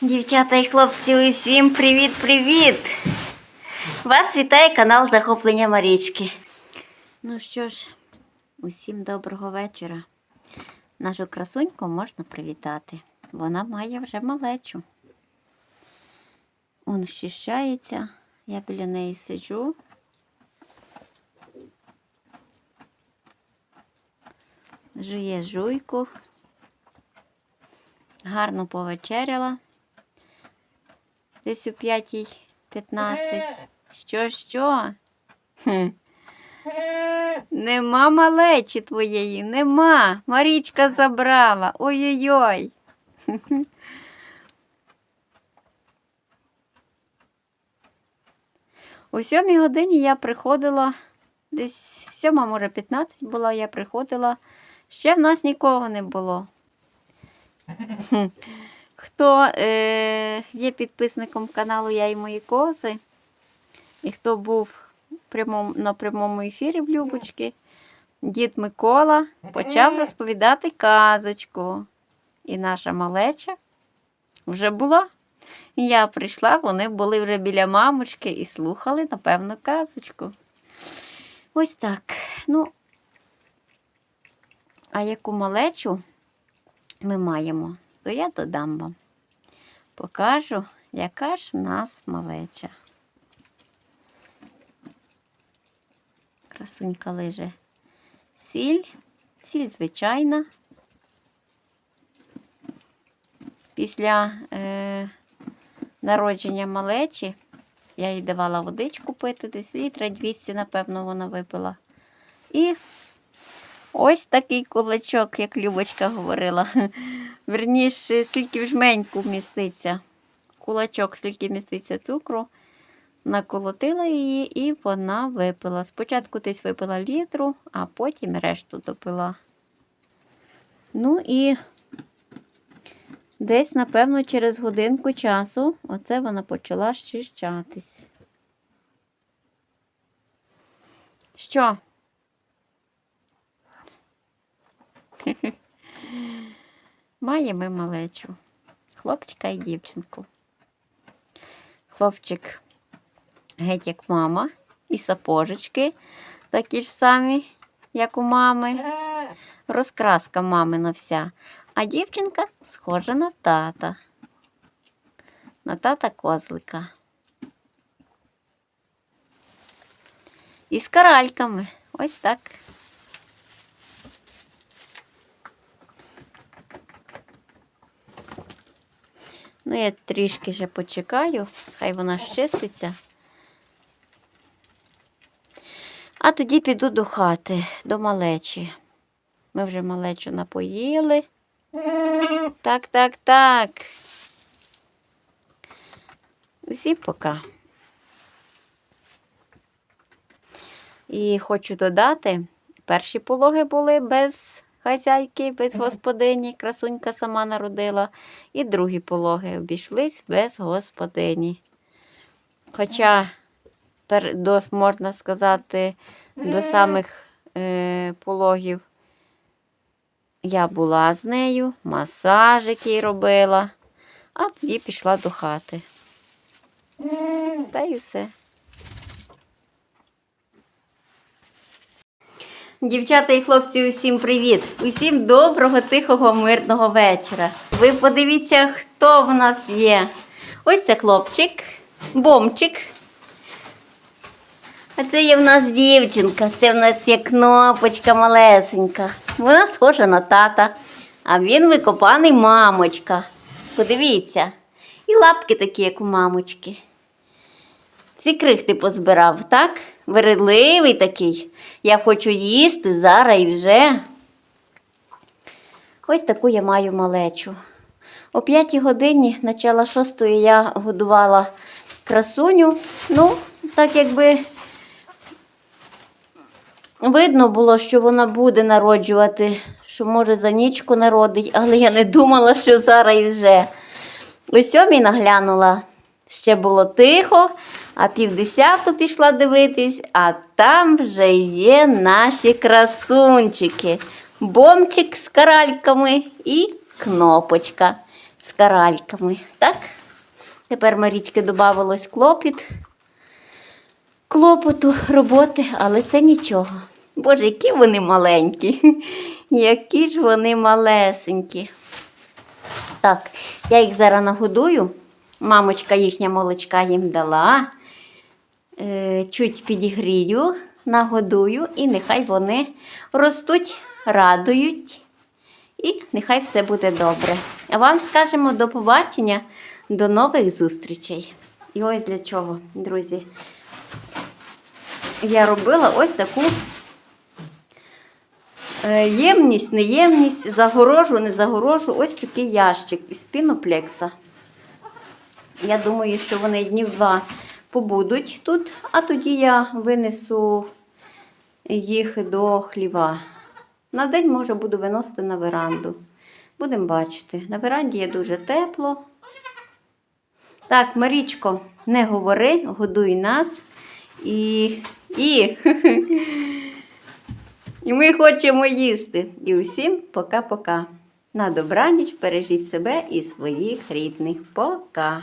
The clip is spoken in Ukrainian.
Дівчата і хлопці, усім привіт-привіт! Вас вітає канал Захоплення Марічки. Ну що ж, усім доброго вечора. Нашу красуньку можна привітати. Вона має вже малечу. Он щищається, я біля неї сиджу. Жує жуйку. Гарно повечеряла. Десь у 5.15. Що, що? Хм. Нема малечі твоєї, нема. Марічка забрала. Ой-ой-ой. У сьомій годині я приходила, десь сьома, може, 15 була, я приходила. Ще в нас нікого не було. Хто е, є підписником каналу Я і мої кози, і хто був прямому, на прямому ефірі в Любочки, дід Микола почав розповідати казочку. І наша малеча вже була. Я прийшла, вони були вже біля мамочки і слухали, напевно, казочку. Ось так. Ну, а яку малечу ми маємо, то я додам вам. Покажу, яка ж в нас малеча. Красунька лиже сіль, сіль звичайна. Після е, народження малечі я їй давала водичку пити, десь літра 200, напевно, вона випила. І ось такий кулачок, як Любочка говорила. Верніше, скільки в жменьку вміститься. Кулачок, скільки міститься цукру. Наколотила її і вона випила. Спочатку десь випила літру, а потім решту допила. Ну і десь, напевно, через годинку часу оце вона почала щищатись. Що? Маємо малечу. Хлопчика і дівчинку. Хлопчик геть як мама, і сапожечки такі ж самі, як у мами. Розкраска мамина вся. А дівчинка схожа на тата. На тата козлика. І з каральками. Ось так. Ну, я трішки ще почекаю, хай вона щиститься. А тоді піду до хати, до малечі. Ми вже малечу напоїли. Так, так, так. Усім пока. І хочу додати, перші пологи були без хазяйки, без господині, красунька сама народила. І другі пологи обійшлись без господині. Хоча, пер- до, можна сказати, до самих е, пологів я була з нею, масажик їй робила, а тоді пішла до хати. Та й все. Дівчата і хлопці, усім привіт! Усім доброго, тихого, мирного вечора. Ви подивіться, хто в нас є. Ось це хлопчик, бомчик. А це є в нас дівчинка, це в нас є кнопочка малесенька. Вона схожа на тата, а він викопаний мамочка. Подивіться. І лапки такі, як у мамочки. Всі крихти позбирав, так? Вередливий такий. Я хочу їсти зараз і вже. Ось таку я маю малечу. О п'ятій годині, начала шостої, я годувала красуню. Ну, так якби видно було, що вона буде народжувати, що може за нічку народить, але я не думала, що зараз і вже. О сьомій наглянула, ще було тихо, а півдесяту пішла дивитись, а там вже є наші красунчики. Бомчик з каральками і кнопочка. з каральками. Так? Тепер Марічки додавалось клопіт. Клопоту роботи, але це нічого. Боже, які вони маленькі. Які ж вони малесенькі. Так, я їх зараз нагодую. Мамочка їхня молочка їм дала. Е, чуть підігрію, нагодую, і нехай вони ростуть, радують. І нехай все буде добре. А вам скажемо до побачення, до нових зустрічей. І ось для чого, друзі. Я робила ось таку е, ємність, неємність, загорожу, не загорожу, ось такий ящик із піноплекса. Я думаю, що вони днів два побудуть тут, а тоді я винесу їх до хліва. На день, може, буду виносити на веранду. Будемо бачити. На веранді є дуже тепло. Так, Марічко, не говори, годуй нас. І, і, і ми хочемо їсти. І усім пока-пока. На добраніч бережіть себе і своїх рідних. Пока.